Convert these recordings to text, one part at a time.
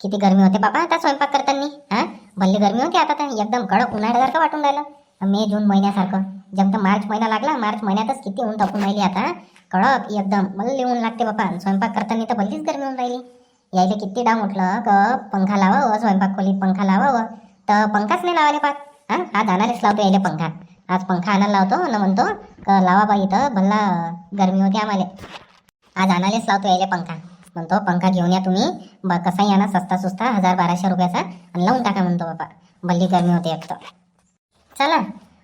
किती गरमी होते बाबा आता स्वयंपाक करताना हा? भल्ली गरमी होती आता तर एकदम कडक उन्हाळ्यासारखं वाटून राहिलं. मे जून महिन्यासारखं. जेव्हा मार्च महिना लागला मार्च महिन्यातच किती ऊन तापून राहिली आता कडक एकदम मला ऊन लागते बाबा. स्वयंपाक करताना तर भल्लीच गरमी होऊन राहिली. यायला किती डाव म्हटलं क पंखा लावावं स्वयंपाक खोलीत पंखा लावावं. तर पंखाच नाही लावायला पाहत हा? आज आणायलाच लावतो यायले पंखा. आज पंखा आणायला लावतो ना म्हणतो क लावा बाई इथं भल्ला गरमी होती आम्हाला. आज आणायलाच लावतो यायले पंखा. म्हणतो पंखा घेऊन या तुम्ही. ब कसाही आणा सस्ता सुस्ता हजार बाराशे रुपयाचा. आणि लावून टाका म्हणतो बाबा. भल्ली गरमी होते एक तर. चला.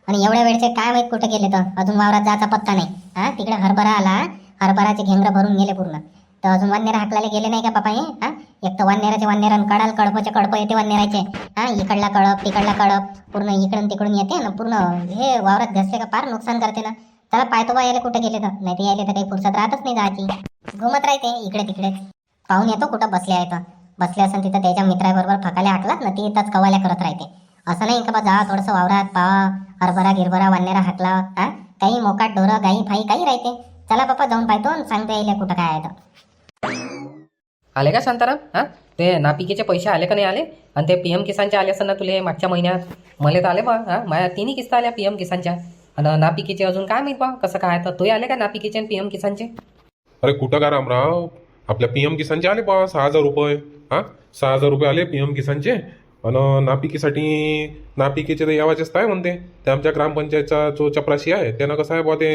आणि एवढ्या वेळचे काय माहीत कुठे गेले तर? अजून वावरात जायचा पत्ता नाही. हा तिकडे हरभरा आला. हरभराचे घेंगर भरून गेले पूर्ण. तर अजून वानेरा हाकलायला गेले नाही का बापा हे? हा? एक तर वानेराचे वानेर कडाल कडपचे कडप येते वानेराचे हा इकडला कळप तिकडला कळप पूर्ण इकडून तिकडून येते ना पूर्ण हे वावरात घसले का फार नुकसान करते ना. चला पाहतो बा यायला कुठे गेले तर? नाही तर यायले तर काही फुरसत राहतच नाही जायची. घुमत राहते इकडे तिकडे पाहून येतो कुठं बसले आहे तर बसले असेल तिथं त्याच्या मित्राबरोबर फकाल्या हाकलात ना ती इथंच कवाल्या करत राहते. असं नाही का बा जा थोडंसं वावरात पावा हरभरा गिरभरा वानेरा हाकला हा काही मोकाट ढोरं गाई फाई काही राहते. चला बाप्पा जाऊन पाहतो आणि सांगतो येईल कुठं काय आहे तर. आले का शांताराम? हां? ते नापिकेचे पैसे आले का नाही आले? आणि ते पी एम किसानचे आले असं ना तुले मागच्या महिन्यात? मला तर आले बा हां? माझ्या तिन्ही किस्त आल्या पी एम किसानच्या. आणि नापिकेचे अजून काय माहीत बा कसं काय तर तोही आले का नापिकेचे आणि पी एम किसानचे? अरे कुठं का रामराव? आपल्या पी एम किसानचे आले बा सहा हजार रुपये. हां? सहा हजार रुपये आले पी एम किसानचे. आणि नापिकीसाठी नापिकेचे तर यावाचेच काय म्हणते. ते आमच्या ग्रामपंचायतचा जो चपराशी आहे त्यानं कसं आहे बा ते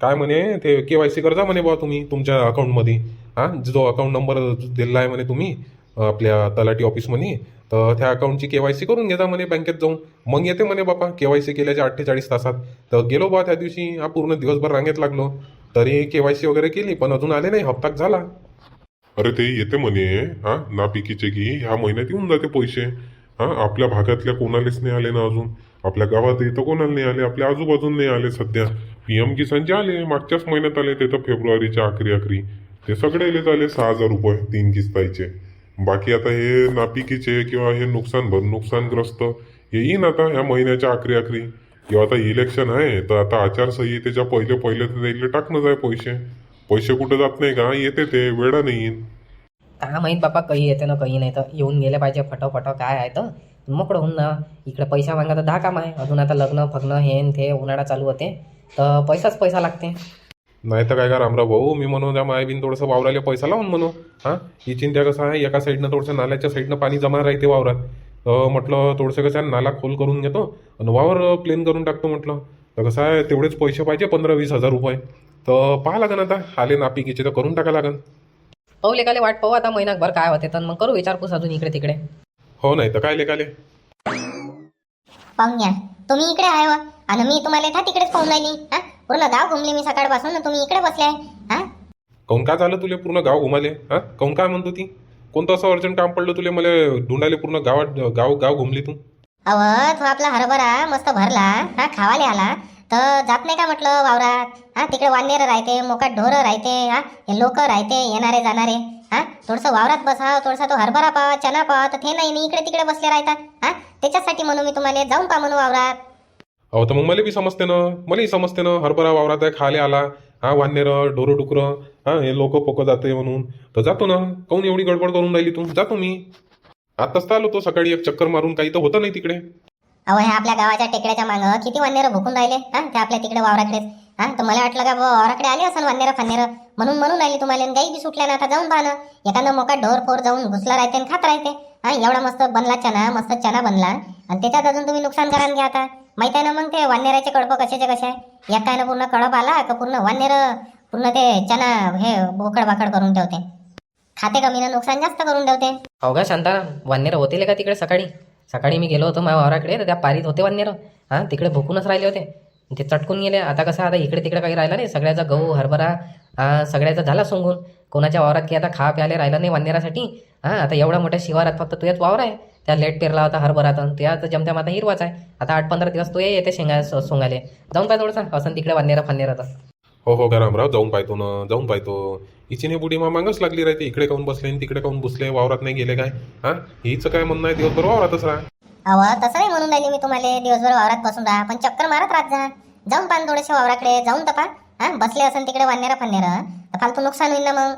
काय म्हणे ते के वाय सी करजा म्हणे बा तुम्ही तुमच्या अकाउंटमध्ये. हां? जो अकाउंट नंबर दिलेला आहे म्हणे तुम्ही आपल्या तलाठी ऑफिसमध्ये तर त्या अकाउंटची के वाय सी करून घेता म्हणे बँकेत जाऊन. मग येते म्हणे बापा के वाय सी केल्याच्या अठ्ठेचाळीस तासात. तर गेलो बा त्या दिवशी हा पूर्ण दिवसभर रांगेत लागलो. तरी के वाय सी वगैरे केली पण अजून आले नाही हप्ताक झाला. अरे ते येते म्हणे हा नापिकीचे की ह्या महिन्यात येऊन जाते पैसे. हा आपल्या भागातल्या कोणालाच नाही आले ना अजून. आपल्या गावात तर कोणाला नाही आले आपल्या आजूबाजून नाही आले सध्या. पीएम किसानचे आले मागच्याच महिन्यात आले ते तर फेब्रुवारीच्या आखरी आखरी. ते सगळे आले सहा हजार रुपये तीन किस्तायचे बाकी आता हे नापिकीचे किंवा हे नुकसान भर नुकसानग्रस्त हे येईन आता ह्या महिन्याच्या आखरी आखरी. किंवा आता इलेक्शन आहे तर आता आचारसंहितेच्या पहिले पहिले तर त्याला टाकणं जाय पैसे. पैसे कुठं जात नाही का? येते ते वेळा नाही येईन काय माहीत बापा काही येते ना काही नाही. तर येऊन गेले पाहिजे फटोफट काय आहे तर? मोकळं होऊन ना इकडे पैसा मागा तर दहा काम आहे. अजून आता लग्न फग्न हे न ते उन्हाळा चालू होते. तर पैसाच पैसा लागते. नाही तर काय का रामराव भाऊ मी म्हणून त्या माय बिन थोडंसं वावराला पैसा लावून म्हणू. हां? ही चिंता कसं आहे? एका साईडनं थोडंसं नाल्याच्या साईडनं पाणी जमा राहते वावरात. तर म्हटलं थोडंसं कसं आहे नाला खोल करून घेतो आणि वावर प्लेन करून टाकतो म्हटलं. तर कसं आहे तेवढेच पैसे पाहिजे पंधरा वीस हजार रुपये. तर पाहा लागन आता आले नापिकीचे तर करून टाका लागन. पाहू लेकाले वाट पाहू आता महिनाभर काय होते तर मग करू विचारपूस अजून इकडे तिकडे हो नाही तर काय लेकाले? पाहून घ्या तुम्ही इकडे आहे व. आणि मी तुम्हाला था तिकडेच पाहून राहिली हा? पूर्ण गाव घुमले मी सकाळपासून आणि तुम्ही इकडे बसले आहे हा? काऊन काय झालं तुले पूर्ण गाव घुमाले हां? काऊन काय म्हणतो ती? कोणतं असं अर्जंट काम पडलं तुले? मला ढुंडाले पूर्ण गावात गाव गाव घुमली तू. अव तो आपला हरभरा मस्त भरला हा खावाले आला. तर जात नाही का म्हटलं वावरात? हा तिकडे वानेर राहते मोकाट ढोरं राहते हा हे लोक राहते येणारे जाणारे. हा थोडंसं वावरात बसा थोडसा तो हरभरा पावा चना पावा तर ते नाही इकडे तिकडे बसले राहतात. हा त्याच्यासाठी म्हणून मी तुम्हाला जाऊन पा म्हणून वावरात. अहो तर मग मला बी समजते ना मलाही समजते ना हरभरा वावरात आहे खाले आला. हा वानेर ढोरं डुकरं हा हे लोक पोक जाते म्हणून. तर जातो ना. काऊन एवढी गडबड करून राहिली तू? जातो मी. आताच तर आलो तो सकाळी एक चक्कर मारून. काही तर होतं नाही तिकडे. अहो ह्या आपल्या गावाच्या टेकड्याच्या मागं किती वानेर भुकून राहिले हा ते आपल्या तिकडे वावराकडेच. हा तर मला वाटलं का बुवा वावराकडे आले असं वानेर फानेर म्हणून म्हणून राहिली तुम्हाला आणि गाई बी सुटल्या ना आता जाऊन पाहा ना. एखादा मोका ढोर फोर जाऊन घुसला राहते आणि खात राहते. हा एवढा मस्त बनला चना मस्त चना बनला. आणि त्याच्यात अजून तुम्ही नुकसान करा घ्या आता. माहीत आहे ना मग ते वानेराचे कडप कशाचे कसे आहे? एकानं पूर्ण कळप आला का पूर्ण वानेर पूर्ण ते चना हे बोकड बाकड करून ठेवते. खाते कमीनं नुकसान जास्त करून ठेवते. हो का शांता वानेर होते का तिकडे सकाळी? सकाळी मी गेलो होतो माझ्या वावराकडे तर त्या पारीत होते वानेर हां तिकडे भुकूनच राहिले होते. ते चटकून गेले. आता कसं आता इकडे तिकडे काही राहिलं नाही. सगळ्याचा गहू हरभरा सगळ्याचा झाला सोंगून. कोणाच्या वावरात की आता खा प्याले राहिलं नाही वानेरासाठी हां आता एवढ्या मोठ्या शिवारात फक्त तुझ्याच वावर आहे. त्या लेट पेरला होता हरभरात ते आता जमत्या आता हिरवाच आहे. आता आठ पंधरा दिवस तो ये येते शेंगा सोंगाले जाऊन पाय थोडंसं. असं तिकडे वानेरा फानेरा तर. हो हो रामराव जाऊन पाहतो ना जाऊन पाहतो हिचीने बुडी मा मागच लागली राहते इकडे काऊन बसले आणि तिकडे काऊन बसले वावरात नाही गेले काय? हा? हिचं काय म्हणणं आहे? दिवसभर वावरातच राहा. अव तसं नाही म्हणून राहिली मी तुम्हाला. दिवसभर वावरात बसून राहा. पण चक्कर मारत राहत जा. जाऊन पान थोडेसे वावराकडे. जाऊन तपा. हा? बसले असन तिकडे वानेरा फन्नेर. तर फालतू नुकसान होईल ना मग.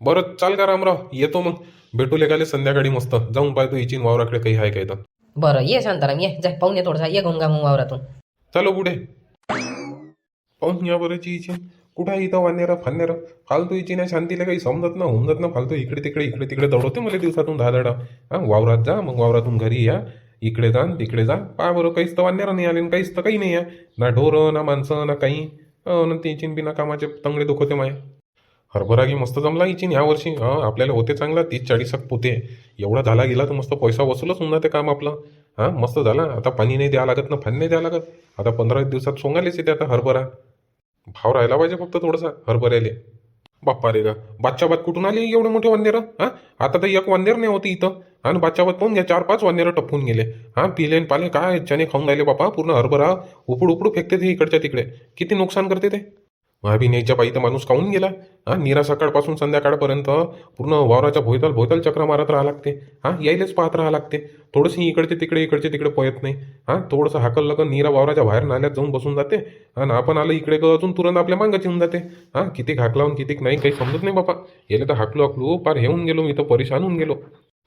बरं चाल का रामराव? येतो मग. भेटू लेगाले संध्याकाळी मस्त. जाऊन पाहतो इचिन वावराकडे काही आहे काय तर. बरं ये शांताराम ये. जाय पाहून ये थोडंसा. ये घुंगा मग वावरातून. चालो पुढे. पाहून या बरंची इचिन. कुठं आहे इथं वानेरा फानेरा फालतू इचिन शांतीला काही समजत ना होऊन जात ना फालतू इकडे तिकडे इकडे तिकडे दौडवते मला दिवसातून दहा दडा हा वावरात जा मग वावरातून घरी या. इकडे जा तिकडे जा. पहा बरं काहीच तर वानेरा नाही आले काहीच तर काही नाही आहे. ना ढोरं ना माणसं ना काही. अं, न ते इचिन बिना कामाचे तंगडे दुखवते माय. हरभरा की मस्त जमला इचिन ह्या वर्षी. हां आपल्याला होते चांगला तीस चाळीस पोते. एवढा झाला गेला तर मस्त पैसा वसूलच होऊन जाते काम आपलं. हां मस्त झाला. आता पाणी नाही द्यावं लागत ना फान नाही द्यावं लागत. आता पंधरा दिवसात सोंगालेच येते आता हरभरा. भाव राहायला पाहिजे फक्त थोडासा हरभऱ्याले. बाप्पा रे बादच्या बादशाबाद कुठून आले एवढे मोठे वांदेर? हां? आता तर एक वांदेर नाही होती इथं. आणि बादशाबाद पाहून घ्या चार पाच वांदेरं टपून गेले. हां पिले आणि पाले काय चने खाऊन राहिले बापा पूर्ण हरभरा. उपड उपड फेकते ते इकडच्या तिकडे. किती नुकसान करते ते? महाबिनेच्या पायी तर माणूस काऊन गेला? हा निरा सकाळपासून संध्याकाळपर्यंत पूर्ण वावराच्या भोयताल भोयताल चक्र मारत राहा लागते. हा यायलाच पाहत राहा लागते. थोडंसं इकडचे तिकडे इकडचे तिकडे पळत नाही. हा थोडंसं हाकल लगन निरा वावराच्या बाहेर नाल्यात जाऊन बसून जाते. आणि आपण आलं इकडे ग अजून तुरंत आपल्या मांगाची येऊन जाते. हा किती हाकलावून किती नाही काही समजत नाही बापा. याला तर हाकलो हाकलो पार हेऊन गेलो मी तर परेशान होऊन गेलो.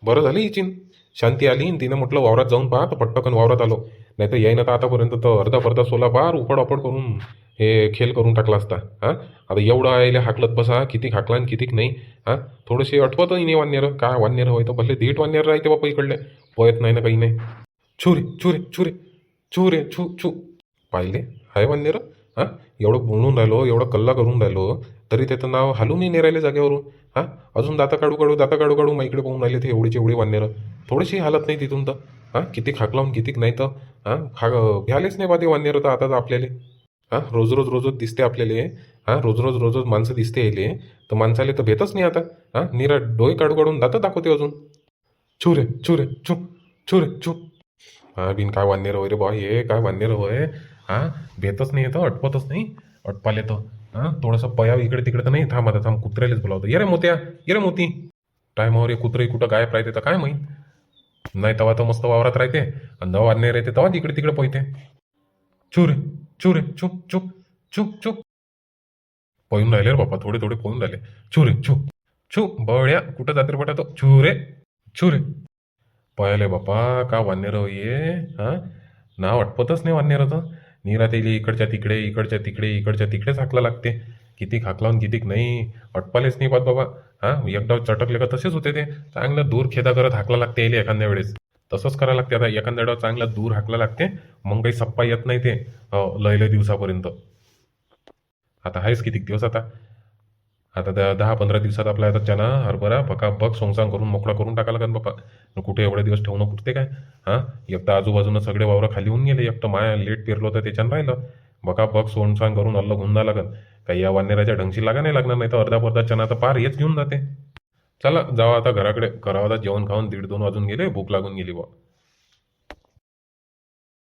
बरं झालं इचिन. शांती आली आणि तिनं म्हटलं वावरात जाऊन पहा तर पटकन वावरात आलो. नाही तर येईन तर आतापर्यंत तर अर्धा पर्धा सोला पार उपड अपड करून हे खेळ करून टाकला असता हा? आता एवढं आयले हाकलत बसा किती हाकला आणि कितीक नाही हा? थोडेसे अटवतही नाही वान्यर काय वान्यर होय तर भले दीट वान्यर राहते बापा इकडले पळत नाही ना काही नाही. छुरे छुरे छुरे छुरे छू छू पाहिले? हाय वान्यर हा? एवढं बोलून राहिलो एवढं कल्ला करून राहिलो तरी त्याचं नाव हालूनही नाही राहिले जागेवरून हां? अजून दाता काढू काढू दाता काढू काढू मग इकडे पाहून राहिले ते एवढीचे एवढी वान्यर. थोडीशी हालत नाही तिथून तर हां? किती खाकलावून कितीक नाही तर हां? खा घ्यालेच नाही बा ते वान्यर तर आता तर आपल्याला. हां रोज रोज रोजच दिसते आपल्याला. हां रोज रोज रोज माणसं दिसते यायले तर माणसाले तर भेटच नाही आता. हां निरा डोळे काढू काढून दातं दाखवते अजून. छू रे छू रे छू हा बिन काय वांदे होय रे बा हे काय वान्यर होय. हा भेटच नाही येतं अटपतच नाही. अटपाले तर. हां थोडंसं पया इकडे तिकडे तर नाही. थांब आता थांब कुत्र्यालाच बोलावतो. ये रे मोत्या ये रे मोती. टायमावर हे कुत्रे कुठं गायब राहते तर काय माहीत? नाही तेव्हा तर मस्त वावरात राहते. आणि नवा वान्यर राहते तेव्हा इकडे तिकडे पळते. रे. चुरे चुप चुप चुप चुप. पळून राहिले रे बापा थोडे थोडे पळून राहिले. छुरे छू छू बळ्या कुठं जाते रे तो? छुरे छुरे पळाले बापा का वान्यर हो ये? हा? ना अटपतच नाही वान्यराचं निरा तेली इकडच्या तिकडे इकडच्या तिकडे इकडच्या तिकडेच हाकला लागते. किती खाकलावून कितीक नाही. अटपालेच नाही पाहत बाबा. हा? एकदा चटकले का तसेच होते ते. चांगलं दूर खेदा करत हाकला लागते यायले एखाद्या वेळेस. तसंच करायला लागते. आता एखाद्या वेळेस चांगला दूर हाकला लागते मग काही सप्पा येत नाही ते लय लय दिवसापर्यंत. आता आहेच किती दिवस आता? आता त्या दहा पंधरा दिवसात आपला आता चना हरभरा बक सोंगसांग करून मोकळा करून टाकायला लागेल बापा कुठे एवढे दिवस ठेवणं कुठते काय? हां? एक तर आजूबाजूनं सगळे वावरं खाली होऊन गेले. एक तर माया लेट पेरलो तर त्याच्यानं राहिलं. बका बक सोंगसांग करून अल्ल घुंदा लागन काही या वानेराच्या ढंगशी लागा नाही लागणार नाही तर अर्धा पर्धा चना तर पार हेच घेऊन जाते. चला जावा आता घराकडे. करावं आता जेवण खाऊन दीड दोन वाजून गेले भूक लागून गेली बा